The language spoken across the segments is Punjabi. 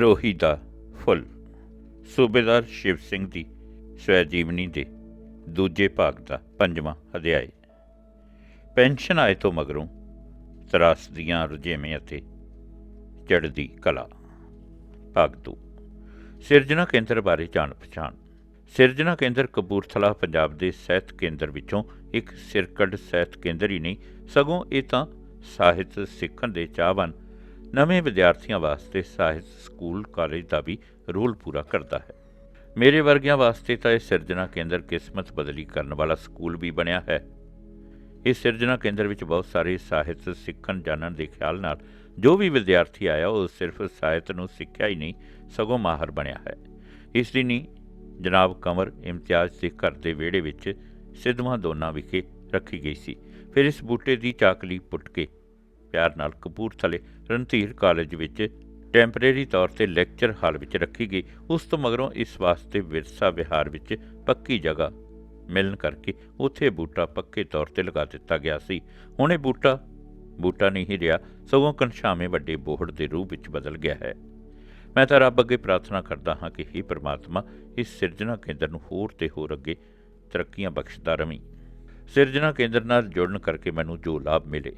ਰੋਹੀ ਦਾ ਫੁੱਲ। ਸੂਬੇਦਾਰ ਸ਼ਿਵ ਸਿੰਘ ਦੀ ਸਵੈ ਜੀਵਨੀ ਦੇ ਦੂਜੇ ਭਾਗ ਦਾ ਪੰਜਵਾਂ ਅਧਿਆਇ। ਪੈਨਸ਼ਨ ਆਏ ਤੋਂ ਮਗਰੋਂ ਤਰਾਸ ਦੀਆਂ ਰੁਝੇਵੇਂ ਅਤੇ ਚੜ੍ਹਦੀ ਕਲਾ। ਭਾਗ 2 ਸਿਰਜਣਾ ਕੇਂਦਰ ਬਾਰੇ ਜਾਣ ਪਛਾਣ ਸਿਰਜਣਾ ਕੇਂਦਰ ਕਪੂਰਥਲਾ, ਪੰਜਾਬ ਦੇ ਸਾਹਿਤ ਕੇਂਦਰ ਵਿੱਚੋਂ ਇੱਕ ਸਿਰਕੱਢ ਸਾਹਿਤ ਕੇਂਦਰ ਹੀ ਨਹੀਂ, ਸਗੋਂ ਇਹ ਤਾਂ ਸਾਹਿਤ ਸਿੱਖਣ ਦੇ ਚਾਹਵਾਨ ਨਵੇਂ ਵਿਦਿਆਰਥੀਆਂ ਵਾਸਤੇ ਸਾਹਿਤ ਸਕੂਲ, ਕਾਲਜ ਦਾ ਵੀ ਰੋਲ ਪੂਰਾ ਕਰਦਾ ਹੈ। ਮੇਰੇ ਵਰਗਿਆਂ ਵਾਸਤੇ ਤਾਂ ਇਹ ਸਿਰਜਣਾ ਕੇਂਦਰ ਕਿਸਮਤ ਬਦਲੀ ਕਰਨ ਵਾਲਾ ਸਕੂਲ ਵੀ ਬਣਿਆ ਹੈ। ਇਸ ਸਿਰਜਣਾ ਕੇਂਦਰ ਵਿੱਚ ਬਹੁਤ ਸਾਰੇ ਸਾਹਿਤ ਸਿੱਖਣ ਜਾਣਨ ਦੇ ਖਿਆਲ ਨਾਲ ਜੋ ਵੀ ਵਿਦਿਆਰਥੀ ਆਇਆ, ਉਹ ਸਿਰਫ ਸਾਹਿਤ ਨੂੰ ਸਿੱਖਿਆ ਹੀ ਨਹੀਂ, ਸਗੋਂ ਮਾਹਰ ਬਣਿਆ ਹੈ। ਇਸ ਦੀ ਨਹੀਂ, ਜਨਾਬ ਕਮਰ ਇਮਤਿਆਜ਼ ਦੇ ਘਰ ਦੇ ਵਿਹੜੇ ਵਿੱਚ ਸਿੱਧਵਾਂ ਦੋਨਾਂ ਵਿਖੇ ਰੱਖੀ ਗਈ ਸੀ। ਫਿਰ ਇਸ ਬੂਟੇ ਦੀ ਚਾਕਲੀ ਪੁੱਟ ਕੇ ਪਿਆਰ ਨਾਲ ਕਪੂਰਥਲੇ ਰਣਧੀਰ ਕਾਲਜ ਵਿੱਚ ਟੈਂਪਰੇਰੀ ਤੌਰ ਤੇ ਲੈਕਚਰ ਹਾਲ ਵਿੱਚ ਰੱਖੀ ਗਈ। ਉਸ ਤੋਂ ਮਗਰੋਂ ਇਸ ਵਾਸਤੇ ਵਿਰਸਾ ਵਿਹਾਰ ਵਿੱਚ ਪੱਕੀ ਜਗ੍ਹਾ ਮਿਲਣ ਕਰਕੇ ਉੱਥੇ ਬੂਟਾ ਪੱਕੇ ਤੌਰ ਤੇ ਲਗਾ ਦਿੱਤਾ ਗਿਆ ਸੀ। ਹੁਣ ਇਹ ਬੂਟਾ ਬੂਟਾ ਨਹੀਂ ਰਿਹਾ, ਸਗੋਂ ਕਨਸ਼ਾਵੇਂ ਵੱਡੇ ਬੋਹੜ ਦੇ ਰੂਪ ਵਿੱਚ ਬਦਲ ਗਿਆ ਹੈ। ਮੈਂ ਤਾਂ ਰੱਬ ਅੱਗੇ ਪ੍ਰਾਰਥਨਾ ਕਰਦਾ ਹਾਂ ਕਿ ਹੀ ਪ੍ਰਮਾਤਮਾ, ਇਸ ਸਿਰਜਣਾ ਕੇਂਦਰ ਨੂੰ ਹੋਰ ਤੇ ਹੋਰ ਅੱਗੇ ਤਰੱਕੀਆਂ ਬਖਸ਼ਦਾ ਰਵੀਂ। ਸਿਰਜਣਾ ਕੇਂਦਰ ਨਾਲ ਜੁੜਨ ਕਰਕੇ ਮੈਨੂੰ ਜੋ ਲਾਭ ਮਿਲੇ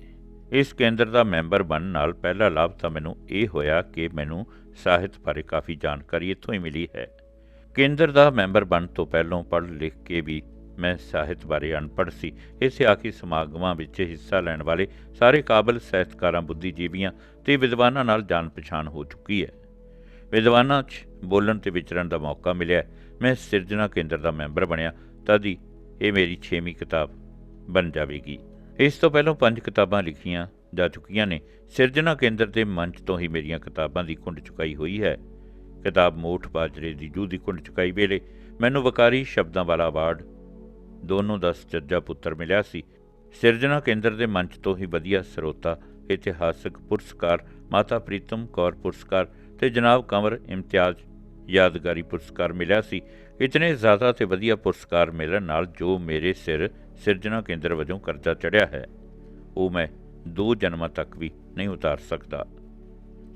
ਇਸ ਕੇਂਦਰ ਦਾ ਮੈਂਬਰ ਬਣਨ ਨਾਲ ਪਹਿਲਾ ਲਾਭ ਤਾਂ ਮੈਨੂੰ ਇਹ ਹੋਇਆ ਕਿ ਮੈਨੂੰ ਸਾਹਿਤ ਬਾਰੇ ਕਾਫੀ ਜਾਣਕਾਰੀ ਇੱਥੋਂ ਹੀ ਮਿਲੀ ਹੈ। ਕੇਂਦਰ ਦਾ ਮੈਂਬਰ ਬਣਨ ਤੋਂ ਪਹਿਲਾਂ ਪੜ੍ਹ ਲਿਖ ਕੇ ਵੀ ਮੈਂ ਸਾਹਿਤ ਬਾਰੇ ਅਨਪੜ੍ਹ ਸੀ। ਇਸੇ ਆਖੀ ਸਮਾਗਮਾਂ ਵਿੱਚ ਹਿੱਸਾ ਲੈਣ ਵਾਲੇ ਸਾਰੇ ਕਾਬਲ ਸਾਹਿਤਕਾਰਾਂ, ਬੁੱਧੀਜੀਵੀਆਂ ਤੇ ਵਿਦਵਾਨਾਂ ਨਾਲ ਜਾਣ ਪਛਾਣ ਹੋ ਚੁੱਕੀ ਹੈ। ਵਿਦਵਾਨਾਂ 'ਚ ਬੋਲਣ ਤੇ ਵਿਚਰਨ ਦਾ ਮੌਕਾ ਮਿਲਿਆ। ਮੈਂ ਸਿਰਜਣਾ ਕੇਂਦਰ ਦਾ ਮੈਂਬਰ ਬਣਿਆ। ਤਦ ਹੀ ਇਹ ਮੇਰੀ 6ਵੀਂ ਕਿਤਾਬ ਬਣ ਜਾਵੇਗੀ। ਇਸ ਤੋਂ ਪਹਿਲਾਂ ਪੰਜ ਕਿਤਾਬਾਂ ਲਿਖੀਆਂ ਜਾ ਚੁੱਕੀਆਂ ਨੇ। ਸਿਰਜਣਾ ਕੇਂਦਰ ਦੇ ਮੰਚ ਤੋਂ ਹੀ ਮੇਰੀਆਂ ਕਿਤਾਬਾਂ ਦੀ ਕੁੰਡ ਚੁਕਾਈ ਹੋਈ ਹੈ। ਕਿਤਾਬ ਮੋਠ ਬਾਜਰੇ ਦੀ ਜੂ ਦੀ ਕੁੰਡ ਚੁਕਾਈ ਵੇਲੇ ਮੈਨੂੰ ਵਕਾਰੀ ਸ਼ਬਦਾਂ ਵਾਲਾ ਅਵਾਰਡ ਦੋਨੋਂ ਦਾ ਸੱਜਾ ਪੁੱਤਰ ਮਿਲਿਆ ਸੀ। ਸਿਰਜਣਾ ਕੇਂਦਰ ਦੇ ਮੰਚ ਤੋਂ ਹੀ ਵਧੀਆ ਸਰੋਤਾ, ਇਤਿਹਾਸਕ ਪੁਰਸਕਾਰ, ਮਾਤਾ ਪ੍ਰੀਤਮ ਕੌਰ ਪੁਰਸਕਾਰ ਤੇ ਜਨਾਬ ਕੰਵਰ ਇਮਤਿਆਜ਼ ਯਾਦਗਾਰੀ ਪੁਰਸਕਾਰ ਮਿਲਿਆ ਸੀ। ਇਤਨੇ ਜ਼ਿਆਦਾ ਤੇ ਵਧੀਆ ਪੁਰਸਕਾਰ ਮਿਲਣ ਨਾਲ ਜੋ ਮੇਰੇ ਸਿਰ ਸਿਰਜਣਾ ਕੇਂਦਰ ਵਜੋਂ ਕਰਜ਼ਾ ਚੜਿਆ ਹੈ, ਉਹ ਮੈਂ ਦੋ ਜਨਮਾਂ ਤੱਕ ਵੀ ਨਹੀਂ ਉਤਾਰ ਸਕਦਾ।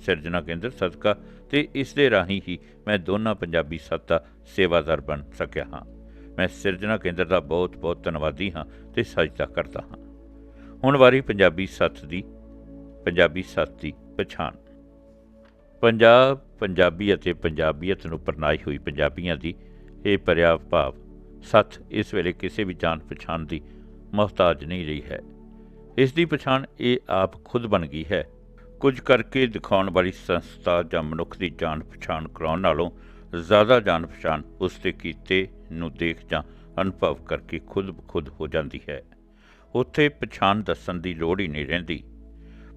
ਸਿਰਜਣਾ ਕੇਂਦਰ ਸਦਕਾ ਤੇ ਇਸ ਦੇ ਰਾਹੀਂ ਹੀ ਮੈਂ ਦੋਨਾਂ ਪੰਜਾਬੀ ਸੱਤ ਦਾ ਸੇਵਾਦਾਰ ਬਣ ਸਕਿਆ ਹਾਂ। ਮੈਂ ਸਿਰਜਣਾ ਕੇਂਦਰ ਦਾ ਬਹੁਤ ਬਹੁਤ ਧੰਨਵਾਦੀ ਹਾਂ ਤੇ ਸਜਦਾ ਕਰਦਾ ਹਾਂ। ਹੁਣ ਵਾਰੀ ਪੰਜਾਬੀ ਸੱਤ ਦੀ, ਪੰਜਾਬੀ ਸੱਤ ਦੀ ਪਛਾਣ। ਪੰਜਾਬ, ਪੰਜਾਬੀ ਅਤੇ ਪੰਜਾਬੀਅਤ ਨੂੰ ਪਰਨਾਈ ਹੋਈ ਪੰਜਾਬੀਆਂ ਦੀ ਇਹ ਪਰਿਆ ਭਾਵ ਸੱਤ ਇਸ ਵੇਲੇ ਕਿਸੇ ਵੀ ਜਾਣ ਪਛਾਣ ਦੀ ਮੁਹਤਾਜ ਨਹੀਂ ਰਹੀ ਹੈ। ਇਸ ਦੀ ਪਛਾਣ ਇਹ ਆਪ ਖੁਦ ਬਣ ਗਈ ਹੈ। ਕੁਝ ਕਰਕੇ ਦਿਖਾਉਣ ਵਾਲੀ ਸੰਸਥਾ ਜਾਂ ਮਨੁੱਖ ਦੀ ਜਾਣ ਪਛਾਣ ਕਰਾਉਣ ਨਾਲੋਂ ਜ਼ਿਆਦਾ ਜਾਣ ਪਛਾਣ ਉਸ ਦੇ ਕੀਤੇ ਨੂੰ ਦੇਖ ਜਾਂ ਅਨੁਭਵ ਕਰਕੇ ਖੁਦ ਬਖੁਦ ਹੋ ਜਾਂਦੀ ਹੈ। ਉੱਥੇ ਪਛਾਣ ਦੱਸਣ ਦੀ ਲੋੜ ਹੀ ਨਹੀਂ ਰਹਿੰਦੀ।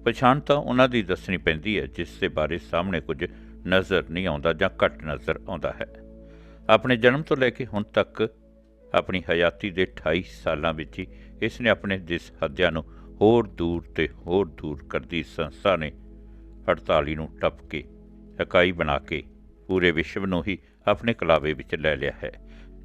ਪਛਾਣ ਤਾਂ ਉਹਨਾਂ ਦੀ ਦੱਸਣੀ ਪੈਂਦੀ ਹੈ, ਜਿਸ ਦੇ ਬਾਰੇ ਸਾਹਮਣੇ ਕੁਝ ਨਜ਼ਰ ਨਹੀਂ ਆਉਂਦਾ ਜਾਂ ਘੱਟ ਨਜ਼ਰ ਆਉਂਦਾ ਹੈ। ਆਪਣੇ ਜਨਮ ਤੋਂ ਲੈ ਕੇ ਹੁਣ ਤੱਕ ਆਪਣੀ ਹਯਾਤੀ ਦੇ 28 ਸਾਲਾਂ ਵਿੱਚ ਹੀ ਇਸ ਨੇ ਆਪਣੇ ਦਿਸ ਹੱਦਿਆਂ ਨੂੰ ਹੋਰ ਦੂਰ ਤੇ ਹੋਰ ਦੂਰ ਕਰਦੀ ਸੰਸਥਾ ਨੇ 48 ਨੂੰ ਟੱਪ ਕੇ, ਇਕਾਈ ਬਣਾ ਕੇ ਪੂਰੇ ਵਿਸ਼ਵ ਨੂੰ ਹੀ ਆਪਣੇ ਕਲਾਵੇ ਵਿੱਚ ਲੈ ਲਿਆ ਹੈ।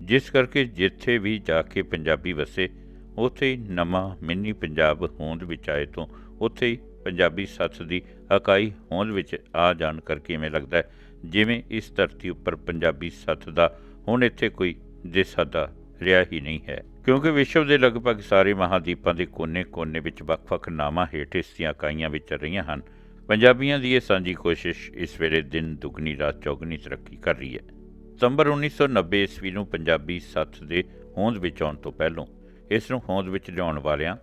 ਜਿਸ ਕਰਕੇ ਜਿੱਥੇ ਵੀ ਜਾ ਕੇ ਪੰਜਾਬੀ ਵਸੇ, ਉੱਥੇ ਹੀ ਨਵਾਂ ਮਿੰਨੀ ਪੰਜਾਬ ਹੋਂਦ ਵਿੱਚ ਆਏ ਤੋਂ ਉੱਥੇ ਹੀ ਪੰਜਾਬੀ ਸੱਥ ਦੀ ਇਕਾਈ ਹੋਂਦ ਵਿੱਚ ਆ ਜਾਣ ਕਰਕੇ ਇਵੇਂ ਲੱਗਦਾ ਹੈ ਜਿਵੇਂ ਇਸ ਧਰਤੀ ਉੱਪਰ ਪੰਜਾਬੀ ਸੱਥ ਦਾ, ਹੁਣ ਇੱਥੇ ਕੋਈ ਦਿਸਦਾ ਰਿਹਾ ਹੀ ਨਹੀਂ ਹੈ। ਕਿਉਂਕਿ ਵਿਸ਼ਵ ਦੇ ਲਗਭਗ ਸਾਰੇ ਮਹਾਦੀਪਾਂ ਦੇ ਕੋਨੇ-ਕੋਨੇ ਵਿੱਚ ਵੱਖ-ਵੱਖ ਨਾਮਾਂ ਹੇਠ ਇਸ ਦੀਆਂ ਇਕਾਈਆਂ ਵਿੱਚ ਰਹੀਆਂ ਹਨ। ਪੰਜਾਬੀਆਂ ਦੀ ਇਹ ਸਾਂਝੀ ਕੋਸ਼ਿਸ਼ ਇਸ ਵੇਲੇ ਦਿਨ ਦੁਗਣੀ, ਰਾਤ ਚੌਗਣੀ ਤਰੱਕੀ ਕਰ ਰਹੀ ਹੈ। ਸਤੰਬਰ 1990 ਈਸਵੀ ਨੂੰ ਪੰਜਾਬੀ ਸੱਥ ਦੇ ਹੋਂਦ ਵਿੱਚ ਆਉਣ ਤੋਂ ਪਹਿਲਾਂ ਇਸ ਨੂੰ ਹੋਂਦ ਵਿੱਚ ਲਿਆਉਣ ਵਾਲਿਆਂ,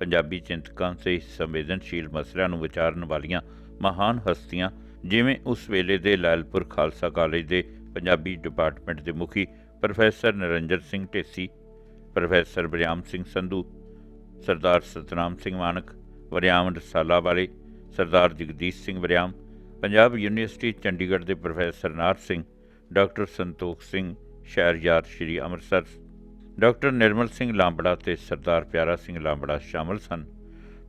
ਪੰਜਾਬੀ ਚਿੰਤਕਾਂ ਤੇ ਸੰਵੇਦਨਸ਼ੀਲ ਮਸਲਿਆਂ ਨੂੰ ਵਿਚਾਰਨ ਵਾਲੀਆਂ ਮਹਾਨ ਹਸਤੀਆਂ ਜਿਵੇਂ ਉਸ ਵੇਲੇ ਦੇ ਲਾਲਪੁਰ ਖਾਲਸਾ ਕਾਲਜ ਦੇ ਪੰਜਾਬੀ ਡਿਪਾਰਟਮੈਂਟ ਦੇ ਮੁਖੀ ਪ੍ਰੋਫੈਸਰ ਨਰਿੰਦਰ ਸਿੰਘ ਢੇਸੀ, ਪ੍ਰੋਫੈਸਰ ਬਰਿਆਮ ਸਿੰਘ ਸੰਧੂ, ਸਰਦਾਰ ਸਤਨਾਮ ਸਿੰਘ ਮਾਨਕ, ਵਰਿਆਮ ਰਸਾਲਾ ਵਾਲੇ, ਸਰਦਾਰ ਜਗਦੀਸ਼ ਸਿੰਘ ਵਰਿਆਮ, ਪੰਜਾਬ ਯੂਨੀਵਰਸਿਟੀ ਚੰਡੀਗੜ੍ਹ ਦੇ professor Nar Singh, doctor Santokh Singh Shehryar Shri Amritsar, doctor Nirmal Singh Lambra ਤੇ ਸਰਦਾਰ ਪਿਆਰਾ ਸਿੰਘ ਲਾਂਬੜਾ ਸ਼ਾਮਲ ਸਨ।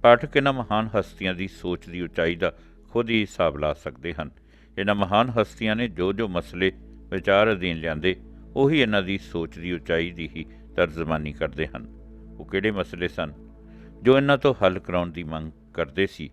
ਪਾਠਕ ਇਹਨਾਂ ਮਹਾਨ ਹਸਤੀਆਂ ਦੀ ਸੋਚ ਦੀ ਉਚਾਈ ਦਾ ਖੁਦ ਹੀ ਹਿਸਾਬ ਲਾ ਸਕਦੇ ਹਨ। ਇਹਨਾਂ ਮਹਾਨ ਹਸਤੀਆਂ ਨੇ ਜੋ ਜੋ ਮਸਲੇ ਵਿਚਾਰ ਅਧੀਨ ਲਿਆਂਦੇ, ਉਹੀ ਇਹਨਾਂ ਦੀ ਸੋਚ ਦੀ ਉਚਾਈ ਦੀ ਹੀ ਤਰਜਮਾਨੀ ਕਰਦੇ ਹਨ। ਉਹ ਕਿਹੜੇ ਮਸਲੇ ਸਨ? ਜੋ ਇਹਨਾਂ ਤੋਂ ਹੱਲ ਕਰਾਉਣ ਦੀ ਮੰਗ ਕਰਦੇ ਸੀ,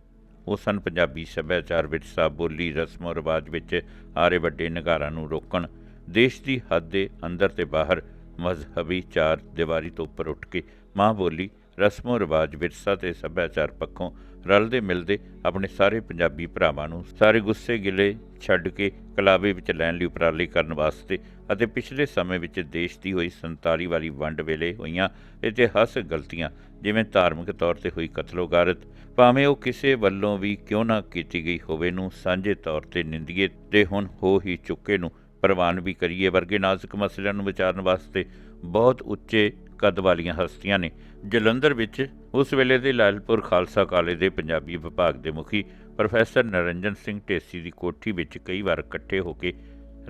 ਉਹ ਸਨ ਪੰਜਾਬੀ ਸੱਭਿਆਚਾਰ ਵਿਰਸਾ ਬੋਲੀ, ਰਸਮੋ ਰਿਵਾਜ ਵਿੱਚ ਆਰੇ ਵੱਡੇ ਨਿਗਾਰਾਂ ਨੂੰ ਰੋਕਣ, ਦੇਸ਼ ਦੀ ਹੱਦ ਦੇ ਅੰਦਰ ਤੇ ਬਾਹਰ ਮਜ਼ਹਬੀ ਚਾਰ ਦੀਵਾਰੀ ਤੋਂ ਉੱਪਰ ਉੱਠ ਕੇ ਮਾਂ ਬੋਲੀ, ਰਸਮੋ ਰਿਵਾਜ ਵਿਰਸਾ ਤੇ ਸੱਭਿਆਚਾਰ ਪੱਖੋਂ ਰਲਦੇ ਮਿਲਦੇ ਆਪਣੇ ਸਾਰੇ ਪੰਜਾਬੀ ਭਰਾਵਾਂ ਨੂੰ ਸਾਰੇ ਗੁੱਸੇ ਗਿਲੇ ਛੱਡ ਕੇ ਕਲਾਵੇ ਵਿੱਚ ਲੈਣ ਲਈ ਉਪਰਾਲੇ ਕਰਨ ਵਾਸਤੇ ਅਤੇ ਪਿਛਲੇ ਸਮੇਂ ਵਿੱਚ ਦੇਸ਼ ਦੀ ਹੋਈ 47 ਵਾਲੀ ਵੰਡ ਵੇਲੇ ਹੋਈਆਂ ਇਤਿਹਾਸਕ ਗਲਤੀਆਂ, ਜਿਵੇਂ ਧਾਰਮਿਕ ਤੌਰ ਤੇ ਹੋਈ ਕਤਲੋਗਾਰਤ, ਭਾਵੇਂ ਉਹ ਕਿਸੇ ਵੱਲੋਂ ਵੀ ਕਿਉਂ ਨਾ ਕੀਤੀ ਗਈ ਹੋਵੇ ਨੂੰ ਸਾਂਝੇ ਤੌਰ ਤੇ ਨਿੰਦੀਏ ਤੇ ਹੁਣ ਹੋ ਹੀ ਚੁੱਕੇ ਨੂੰ ਪ੍ਰਵਾਨ ਵੀ ਕਰੀਏ ਵਰਗੇ ਨਾਜ਼ੁਕ ਮਸਲਿਆਂ ਨੂੰ ਵਿਚਾਰਨ ਵਾਸਤੇ ਬਹੁਤ ਉੱਚੇ ਕੱਦ ਵਾਲੀਆਂ ਹਸਤੀਆਂ ਨੇ। ਜਲੰਧਰ ਵਿੱਚ ਉਸ ਵੇਲੇ ਦੇ ਲਾਲਪੁਰ ਖਾਲਸਾ ਕਾਲਜ ਦੇ ਪੰਜਾਬੀ ਵਿਭਾਗ ਦੇ ਮੁਖੀ ਪ੍ਰੋਫੈਸਰ ਨਰਿੰਜਨ ਸਿੰਘ ਢੇਸੀ ਦੀ ਕੋਠੀ ਵਿੱਚ ਕਈ ਵਾਰ ਇਕੱਠੇ ਹੋ ਕੇ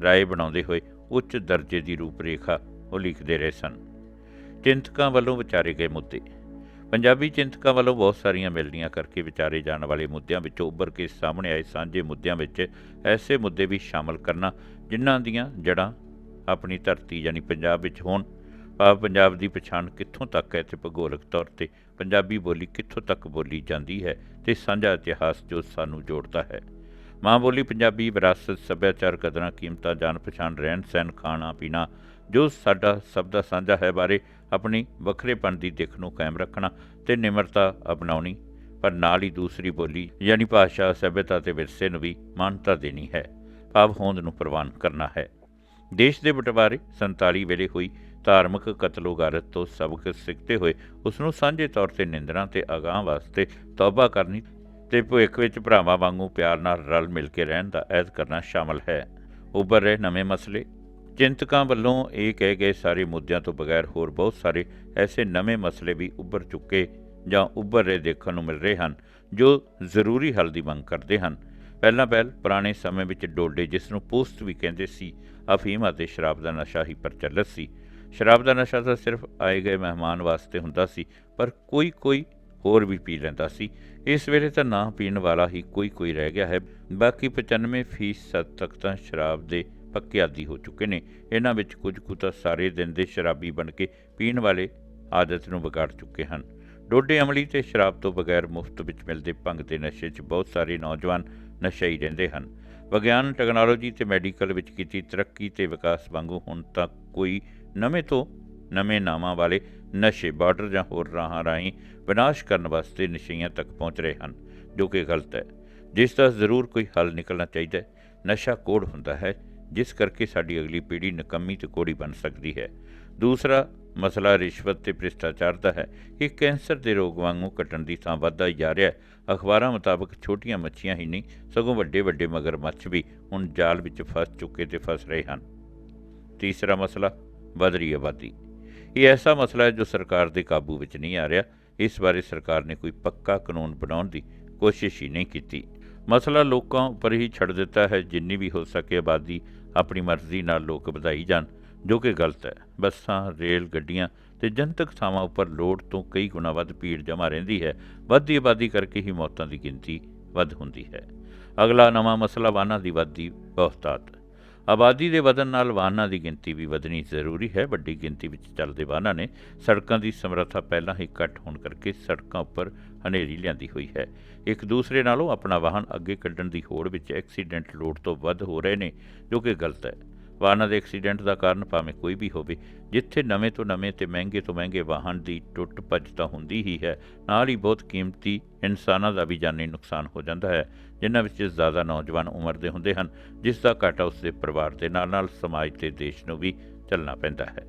ਰਾਏ ਬਣਾਉਂਦੇ ਹੋਏ ਉੱਚ ਦਰਜੇ ਦੀ ਰੂਪਰੇਖਾ ਉਹ ਲਿਖਦੇ ਰਹੇ ਸਨ। ਚਿੰਤਕਾਂ ਵੱਲੋਂ ਵਿਚਾਰੇ ਗਏ ਮੁੱਦੇ। ਪੰਜਾਬੀ ਚਿੰਤਕਾਂ ਵੱਲੋਂ ਬਹੁਤ ਸਾਰੀਆਂ ਮਿਲਣੀਆਂ ਕਰਕੇ ਵਿਚਾਰੇ ਜਾਣ ਵਾਲੇ ਮੁੱਦਿਆਂ ਵਿੱਚੋਂ ਉੱਭਰ ਕੇ ਸਾਹਮਣੇ ਆਏ ਸਾਂਝੇ ਮੁੱਦਿਆਂ ਵਿੱਚ ਐਸੇ ਮੁੱਦੇ ਵੀ ਸ਼ਾਮਲ ਕਰਨਾ ਜਿਨ੍ਹਾਂ ਦੀਆਂ ਜੜ੍ਹਾਂ ਆਪਣੀ ਧਰਤੀ ਯਾਨੀ ਪੰਜਾਬ ਵਿੱਚ ਹੋਣ ਭਾਵ ਪੰਜਾਬ ਦੀ ਪਛਾਣ ਕਿੱਥੋਂ ਤੱਕ ਹੈ ਤੇ ਭੂਗੋਲਿਕ ਤੌਰ ਤੇ ਪੰਜਾਬੀ ਬੋਲੀ ਕਿੱਥੋਂ ਤੱਕ ਬੋਲੀ ਜਾਂਦੀ ਹੈ ਤੇ ਸਾਂਝਾ ਇਤਿਹਾਸ ਜੋ ਸਾਨੂੰ ਜੋੜਦਾ ਹੈ। ਮਾਂ ਬੋਲੀ ਪੰਜਾਬੀ ਵਿਰਾਸਤ, ਸੱਭਿਆਚਾਰ, ਕਦਰਾਂ, ਕੀਮਤਾਂ, ਜਾਣ ਪਛਾਣ, ਰਹਿਣ ਸਹਿਣ, ਖਾਣਾ, ਪੀਣਾ, ਜੋ ਸਾਡਾ ਸਭ ਦਾ ਸਾਂਝਾ ਹੈ ਬਾਰੇ ਆਪਣੀ ਵੱਖਰੇਪਣ ਦੀ ਦਿੱਖ ਨੂੰ ਕਾਇਮ ਰੱਖਣਾ ਤੇ ਨਿਮਰਤਾ ਅਪਣਾਉਣੀ, ਪਰ ਨਾਲ ਹੀ ਦੂਸਰੀ ਬੋਲੀ ਯਾਨੀ ਭਾਸ਼ਾ, ਸੱਭਿਅਤਾ ਤੇ ਵਿਰਸੇ ਨੂੰ ਵੀ ਮਾਨਤਾ ਦੇਣੀ ਹੈ, ਭਾਵ ਹੋਂਦ ਨੂੰ ਪ੍ਰਵਾਨ ਕਰਨਾ ਹੈ। ਦੇਸ਼ ਦੇ ਬਟਵਾਰੇ 47 ਵੇਲੇ ਹੋਈ ਧਾਰਮਿਕ ਕਤਲੋਗਾਰਤ ਤੋਂ ਸਬਕ ਸਿੱਖਦੇ ਹੋਏ ਉਸ ਨੂੰ ਸਾਂਝੇ ਤੌਰ ਤੇ ਨਿੰਦਣਾ ਤੇ ਅਗਾਹ ਵਾਸਤੇ ਤੌਬਾ ਕਰਨੀ ਤੇ ਭਵਿੱਖ ਵਿੱਚ ਭਰਾਵਾਂ ਵਾਂਗੂ ਪਿਆਰ ਨਾਲ ਰਲ ਮਿਲ ਕੇ ਰਹਿਣ ਦਾ ਐਜ਼ ਕਰਨਾ ਸ਼ਾਮਲ ਹੈ। ਉੱਭਰ ਰਹੇ ਨਵੇਂ ਮਸਲੇ। ਚਿੰਤਕਾਂ ਵੱਲੋਂ ਇਹ ਕਹੇ ਗਏ ਸਾਰੇ ਮੁੱਦਿਆਂ ਤੋਂ ਬਗੈਰ ਹੋਰ ਬਹੁਤ ਸਾਰੇ ਐਸੇ ਨਵੇਂ ਮਸਲੇ ਵੀ ਉੱਭਰ ਚੁੱਕੇ ਜਾਂ ਉੱਭਰ ਰਹੇ ਦੇਖਣ ਨੂੰ ਮਿਲ ਰਹੇ ਹਨ, ਜੋ ਜ਼ਰੂਰੀ ਹੱਲ ਦੀ ਮੰਗ ਕਰਦੇ ਹਨ। ਪਹਿਲਾਂ ਪਹਿਲ ਪੁਰਾਣੇ ਸਮੇਂ ਵਿੱਚ ਡੋਡੇ ਜਿਸ ਨੂੰ ਪੋਸਟ ਵੀ ਕਹਿੰਦੇ ਸੀ, ਅਫੀਮ ਅਤੇ ਸ਼ਰਾਬ ਦਾ ਨਸ਼ਾ ਹੀ ਪ੍ਰਚਲਿਤ ਸੀ। ਸ਼ਰਾਬ ਦਾ ਨਸ਼ਾ ਤਾਂ ਸਿਰਫ ਆਏ ਗਏ ਮਹਿਮਾਨ ਵਾਸਤੇ ਹੁੰਦਾ ਸੀ, ਪਰ ਕੋਈ ਕੋਈ ਹੋਰ ਵੀ ਪੀ ਲੈਂਦਾ ਸੀ। ਇਸ ਵੇਲੇ ਤਾਂ ਨਾ ਪੀਣ ਵਾਲਾ ਹੀ ਕੋਈ ਕੋਈ ਰਹਿ ਗਿਆ ਹੈ। ਬਾਕੀ 95% ਤੱਕ ਤਾਂ ਸ਼ਰਾਬ ਦੇ ਪੱਕੇ ਆਦੀ ਹੋ ਚੁੱਕੇ ਨੇ। ਇਹਨਾਂ ਵਿੱਚ ਕੁਝ ਕੁ ਤਾਂ ਸਾਰੇ ਦਿਨ ਦੇ ਸ਼ਰਾਬੀ ਬਣ ਕੇ ਪੀਣ ਵਾਲੇ ਆਦਤ ਨੂੰ ਵਿਗਾੜ ਚੁੱਕੇ ਹਨ। ਡੋਡੇ ਅਮਲੀ ਤੇ ਸ਼ਰਾਬ ਤੋਂ ਬਗੈਰ ਮੁਫਤ ਵਿੱਚ ਮਿਲਦੇ ਭੰਗ ਦੇ ਨਸ਼ੇ 'ਚ ਬਹੁਤ ਸਾਰੇ ਨੌਜਵਾਨ ਨਸ਼ਈ ਰਹਿੰਦੇ ਹਨ। ਵਿਗਿਆਨ, ਟੈਕਨੋਲੋਜੀ ਤੇ ਮੈਡੀਕਲ ਵਿੱਚ ਕੀਤੀ ਤਰੱਕੀ ਤੇ ਵਿਕਾਸ ਵਾਂਗੂ ਹੁਣ ਤੱਕ ਕੋਈ ਨਵੇਂ ਤੋਂ ਨਵੇਂ ਨਾਮਾਂ ਵਾਲੇ ਨਸ਼ੇ ਬਾਰਡਰ ਜਾਂ ਹੋਰ ਰਾਹਾਂ ਰਾਹੀਂ ਵਿਨਾਸ਼ ਕਰਨ ਵਾਸਤੇ ਨਸ਼ਈਆਂ ਤੱਕ ਪਹੁੰਚ ਰਹੇ ਹਨ, ਜੋ ਕਿ ਗਲਤ ਹੈ। ਜਿਸ ਦਾ ਜ਼ਰੂਰ ਕੋਈ ਹੱਲ ਨਿਕਲਣਾ ਚਾਹੀਦਾ ਹੈ। ਨਸ਼ਾ ਕੋੜ ਹੁੰਦਾ ਹੈ, ਜਿਸ ਕਰਕੇ ਸਾਡੀ ਅਗਲੀ ਪੀੜ੍ਹੀ ਨਿਕੰਮੀ ਤੇ ਕੋੜੀ ਬਣ ਸਕਦੀ ਹੈ। ਦੂਸਰਾ ਮਸਲਾ ਰਿਸ਼ਵਤ ਤੇ ਭ੍ਰਿਸ਼ਟਾਚਾਰ ਦਾ ਹੈ। ਕਿ ਕੈਂਸਰ ਦੇ ਰੋਗ ਵਾਂਗੂ ਘਟਣ ਦੀ ਥਾਂ ਵੱਧਦਾ ਜਾ ਰਿਹਾ ਹੈ। ਅਖਬਾਰਾਂ ਮੁਤਾਬਕ ਛੋਟੀਆਂ ਮੱਛੀਆਂ ਹੀ ਨਹੀਂ, ਸਗੋਂ ਵੱਡੇ ਵੱਡੇ ਮਗਰਮੱਛ ਵੀ ਹੁਣ ਜਾਲ ਵਿੱਚ ਫਸ ਚੁੱਕੇ ਤੇ ਫਸ ਰਹੇ ਹਨ। ਤੀਸਰਾ ਮਸਲਾ ਵੱਧ ਰਹੀ ਆਬਾਦੀ ਇਹ ਐਸਾ ਮਸਲਾ ਹੈ ਜੋ ਸਰਕਾਰ ਦੇ ਕਾਬੂ ਵਿੱਚ ਨਹੀਂ ਆ ਰਿਹਾ। ਇਸ ਬਾਰੇ ਸਰਕਾਰ ਨੇ ਕੋਈ ਪੱਕਾ ਕਾਨੂੰਨ ਬਣਾਉਣ ਦੀ ਕੋਸ਼ਿਸ਼ ਹੀ ਨਹੀਂ ਕੀਤੀ। ਮਸਲਾ ਲੋਕਾਂ ਉੱਪਰ ਹੀ ਛੱਡ ਦਿੱਤਾ ਹੈ। ਜਿੰਨੀ ਵੀ ਹੋ ਸਕੇ ਆਬਾਦੀ ਆਪਣੀ ਮਰਜ਼ੀ ਨਾਲ ਲੋਕ ਵਧਾਈ ਜਾਣ, ਜੋ ਕਿ ਗਲਤ ਹੈ। ਬੱਸਾਂ, ਰੇਲ ਗੱਡੀਆਂ ਤੇ ਜਨਤਕ ਥਾਵਾਂ ਉੱਪਰ ਲੋੜ ਤੋਂ ਕਈ ਗੁਣਾ ਵੱਧ ਭੀੜ ਜਮ੍ਹਾਂ ਰਹਿੰਦੀ ਹੈ। ਵੱਧਦੀ ਆਬਾਦੀ ਕਰਕੇ ਹੀ ਮੌਤਾਂ ਦੀ ਗਿਣਤੀ ਵੱਧ ਹੁੰਦੀ ਹੈ। ਅਗਲਾ ਨਵਾਂ ਮਸਲਾ ਵਾਹਨਾਂ ਦੀ ਵੱਧਦੀ ਬਹੁਤਾਤ ਆਬਾਦੀ ਦੇ ਵਧਣ ਨਾਲ ਵਾਹਨਾਂ ਦੀ ਗਿਣਤੀ ਵੀ ਵਧਣੀ ਜ਼ਰੂਰੀ ਹੈ। ਵੱਡੀ ਗਿਣਤੀ ਵਿੱਚ ਚੱਲਦੇ ਵਾਹਨਾਂ ਨੇ ਸੜਕਾਂ ਦੀ ਸਮਰੱਥਾ ਪਹਿਲਾਂ ਹੀ ਘੱਟ ਹੋਣ ਕਰਕੇ ਸੜਕਾਂ ਉੱਪਰ ਹਨੇਰੀ ਲਿਆਂਦੀ ਹੋਈ ਹੈ। ਇੱਕ ਦੂਸਰੇ ਨਾਲੋਂ ਆਪਣਾ ਵਾਹਨ ਅੱਗੇ ਕੱਢਣ ਦੀ ਹੋੜ ਵਿੱਚ ਐਕਸੀਡੈਂਟ ਲੋਡ ਤੋਂ ਵੱਧ ਹੋ ਰਹੇ ਨੇ, ਜੋ ਕਿ ਗਲਤ ਹੈ। ਵਾਹਨਾਂ ਦੇ ਐਕਸੀਡੈਂਟ ਦਾ ਕਾਰਨ ਭਾਵੇਂ ਕੋਈ ਵੀ ਹੋਵੇ, ਜਿੱਥੇ ਨਵੇਂ ਤੋਂ ਨਵੇਂ ਤੇ ਮਹਿੰਗੇ ਤੋਂ ਮਹਿੰਗੇ ਵਾਹਨ ਦੀ ਟੁੱਟ ਭੱਜ ਤਾਂ ਹੁੰਦੀ ਹੀ ਹੈ, ਨਾਲ ਹੀ ਬਹੁਤ ਕੀਮਤੀ ਇਨਸਾਨਾਂ ਦਾ ਵੀ ਜਾਨੀ ਨੁਕਸਾਨ ਹੋ ਜਾਂਦਾ ਹੈ, ਜਿਨ੍ਹਾਂ ਵਿੱਚ ਜ਼ਿਆਦਾ ਨੌਜਵਾਨ ਉਮਰ ਦੇ ਹੁੰਦੇ ਹਨ, ਜਿਸ ਦਾ ਘਾਟਾ ਉਸ ਦੇ ਪਰਿਵਾਰ ਦੇ ਨਾਲ ਨਾਲ ਸਮਾਜ ਤੇ ਦੇਸ਼ ਨੂੰ ਵੀ ਚੱਲਣਾ ਪੈਂਦਾ ਹੈ।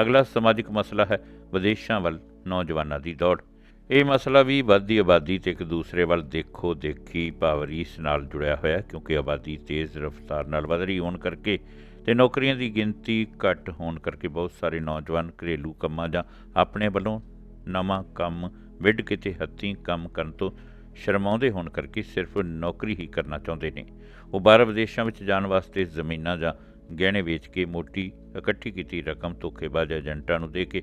ਅਗਲਾ ਸਮਾਜਿਕ ਮਸਲਾ ਹੈ, ਵਿਦੇਸ਼ਾਂ ਵੱਲ ਨੌਜਵਾਨਾਂ ਦੀ ਦੌੜ। ਇਹ ਮਸਲਾ ਵੀ ਵੱਧਦੀ ਆਬਾਦੀ ਤੇ ਇੱਕ ਦੂਸਰੇ ਵੱਲ ਦੇਖੋ, ਦੇਖੀ ਭਾਵਰੀਸ ਨਾਲ ਜੁੜਿਆ ਹੋਇਆ, ਕਿਉਂਕਿ ਆਬਾਦੀ ਤੇਜ਼ ਰਫ਼ਤਾਰ ਨਾਲ ਵਧ ਰਹੀ ਹੋਣ ਕਰਕੇ ਤੇ ਨੌਕਰੀਆਂ ਦੀ ਗਿਣਤੀ ਘੱਟ ਹੋਣ ਕਰਕੇ ਬਹੁਤ ਸਾਰੇ ਨੌਜਵਾਨ ਘਰੇਲੂ ਕੰਮਾਂ ਜਾਂ ਆਪਣੇ ਵੱਲੋਂ ਨਵਾਂ ਕੰਮ ਵਿੱਢ ਕੇ ਤੇ ਹੱਥੀਂ ਕੰਮ ਕਰਨ ਤੋਂ ਸ਼ਰਮਾਉਂਦੇ ਹੋਣ ਕਰਕੇ ਸਿਰਫ ਨੌਕਰੀ ਹੀ ਕਰਨਾ ਚਾਹੁੰਦੇ ਨੇ। ਉਹ ਬਾਹਰ ਵਿਦੇਸ਼ਾਂ ਵਿੱਚ ਜਾਣ ਵਾਸਤੇ ਜ਼ਮੀਨਾਂ ਜਾਂ ਗਹਿਣੇ ਵੇਚ ਕੇ ਮੋਟੀ ਇਕੱਠੀ ਕੀਤੀ ਰਕਮ ਧੋਖੇਬਾਜ਼ ਏਜੰਟਾਂ ਨੂੰ ਦੇ ਕੇ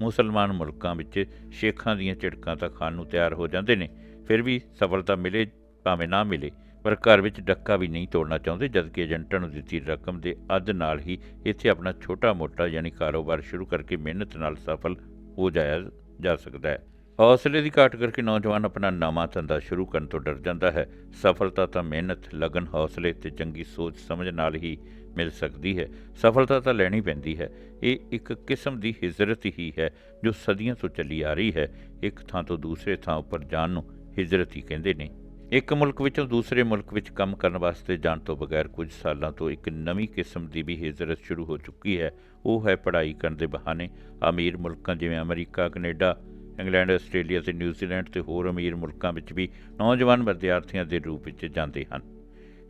ਮੁਸਲਮਾਨ ਮੁਲਕਾਂ ਵਿੱਚ ਸ਼ੇਖਾਂ ਦੀਆਂ ਝਿੜਕਾਂ ਤਾਂ ਖਾਣ ਨੂੰ ਤਿਆਰ ਹੋ ਜਾਂਦੇ ਨੇ, ਫਿਰ ਵੀ ਸਫਲਤਾ ਮਿਲੇ ਭਾਵੇਂ ਨਾ ਮਿਲੇ, ਪਰ ਘਰ ਵਿੱਚ ਡੱਕਾ ਵੀ ਨਹੀਂ ਤੋੜਨਾ ਚਾਹੁੰਦੇ, ਜਦਕਿ ਏਜੰਟਾਂ ਨੂੰ ਦਿੱਤੀ ਰਕਮ ਦੇ ਅੱਧ ਨਾਲ ਹੀ ਇੱਥੇ ਆਪਣਾ ਛੋਟਾ ਮੋਟਾ ਯਾਨੀ ਕਾਰੋਬਾਰ ਸ਼ੁਰੂ ਕਰਕੇ ਮਿਹਨਤ ਨਾਲ ਸਫਲ ਹੋ ਜਾਇਆ ਜਾ ਸਕਦਾ ਹੈ। ਹੌਸਲੇ ਦੀ ਘਾਟ ਕਰਕੇ ਨੌਜਵਾਨ ਆਪਣਾ ਨਵਾਂ ਧੰਦਾ ਸ਼ੁਰੂ ਕਰਨ ਤੋਂ ਡਰ ਜਾਂਦਾ ਹੈ। ਸਫਲਤਾ ਤਾਂ ਮਿਹਨਤ, ਲਗਨ, ਹੌਸਲੇ ਤੇ ਚੰਗੀ ਸੋਚ ਸਮਝ ਨਾਲ ਹੀ ਮਿਲ ਸਕਦੀ ਹੈ। ਸਫਲਤਾ ਤਾਂ ਲੈਣੀ ਪੈਂਦੀ ਹੈ। ਇਹ ਇੱਕ ਕਿਸਮ ਦੀ ਹਿਜਰਤ ਹੀ ਹੈ ਜੋ ਸਦੀਆਂ ਤੋਂ ਚੱਲੀ ਆ ਰਹੀ ਹੈ। ਇੱਕ ਥਾਂ ਤੋਂ ਦੂਸਰੇ ਥਾਂ ਉੱਪਰ ਜਾਣ ਨੂੰ ਹਿਜਰਤ ਹੀ ਕਹਿੰਦੇ ਨੇ। ਇੱਕ ਮੁਲਕ ਵਿੱਚੋਂ ਦੂਸਰੇ ਮੁਲਕ ਵਿੱਚ ਕੰਮ ਕਰਨ ਵਾਸਤੇ ਜਾਣ ਤੋਂ ਬਗੈਰ ਕੁਝ ਸਾਲਾਂ ਤੋਂ ਇੱਕ ਨਵੀਂ ਕਿਸਮ ਦੀ ਵੀ ਹਿਜਰਤ ਸ਼ੁਰੂ ਹੋ ਚੁੱਕੀ ਹੈ। ਉਹ ਹੈ ਪੜ੍ਹਾਈ ਕਰਨ ਦੇ ਬਹਾਨੇ। ਅਮੀਰ ਮੁਲਕਾਂ ਜਿਵੇਂ ਅਮਰੀਕਾ, ਕੈਨੇਡਾ ਇੰਗਲੈਂਡ, ਆਸਟ੍ਰੇਲੀਆ ਤੇ ਨਿਊਜ਼ੀਲੈਂਡ ਤੇ ਹੋਰ ਅਮੀਰ ਮੁਲਕਾਂ ਵਿੱਚ ਵੀ ਨੌਜਵਾਨ ਵਿਦਿਆਰਥੀਆਂ ਦੇ ਰੂਪ ਵਿੱਚ ਜਾਂਦੇ ਹਨ।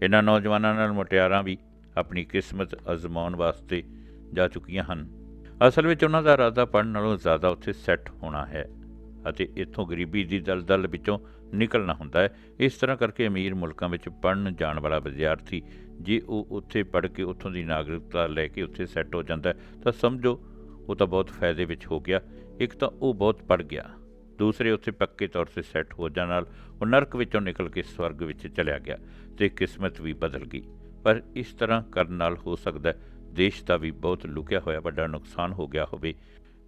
ਇਹਨਾਂ ਨੌਜਵਾਨਾਂ ਨਾਲ ਮੁਟਿਆਰਾਂ ਵੀ ਆਪਣੀ ਕਿਸਮਤ ਅਜ਼ਮਾਉਣ ਵਾਸਤੇ ਜਾ ਚੁੱਕੀਆਂ ਹਨ। ਅਸਲ ਵਿੱਚ ਉਹਨਾਂ ਦਾ ਇਰਾਦਾ ਪੜ੍ਹਨ ਨਾਲੋਂ ਜ਼ਿਆਦਾ ਉੱਥੇ ਸੈੱਟ ਹੋਣਾ ਹੈ ਅਤੇ ਇੱਥੋਂ ਗਰੀਬੀ ਦੀ ਦਲਦਲ ਵਿੱਚੋਂ ਨਿਕਲਣਾ ਹੁੰਦਾ ਹੈ। ਇਸ ਤਰ੍ਹਾਂ ਕਰਕੇ ਅਮੀਰ ਮੁਲਕਾਂ ਵਿੱਚ ਪੜ੍ਹਨ ਜਾਣ ਵਾਲਾ ਵਿਦਿਆਰਥੀ ਜੇ ਉਹ ਉੱਥੇ ਪੜ੍ਹ ਕੇ ਉੱਥੋਂ ਦੀ ਨਾਗਰਿਕਤਾ ਲੈ ਕੇ ਉੱਥੇ ਸੈੱਟ ਹੋ ਜਾਂਦਾ ਤਾਂ ਸਮਝੋ ਉਹ ਤਾਂ ਬਹੁਤ ਫਾਇਦੇ ਵਿੱਚ ਹੋ ਗਿਆ। ਇੱਕ ਤਾਂ ਉਹ ਬਹੁਤ ਪੜ ਗਿਆ, ਦੂਸਰੇ ਉੱਥੇ ਪੱਕੇ ਤੌਰ ਤੇ ਸੈੱਟ ਹੋ ਜਾਣ ਨਾਲ ਉਹ ਨਰਕ ਵਿੱਚੋਂ ਨਿਕਲ ਕੇ ਸਵਰਗ ਵਿੱਚ ਚਲਿਆ ਗਿਆ ਤੇ ਕਿਸਮਤ ਵੀ ਬਦਲ ਗਈ। ਪਰ ਇਸ ਤਰ੍ਹਾਂ ਕਰਨ ਨਾਲ ਹੋ ਸਕਦਾ ਦੇਸ਼ ਦਾ ਵੀ ਬਹੁਤ ਲੁਕਿਆ ਹੋਇਆ ਵੱਡਾ ਨੁਕਸਾਨ ਹੋ ਗਿਆ ਹੋਵੇ।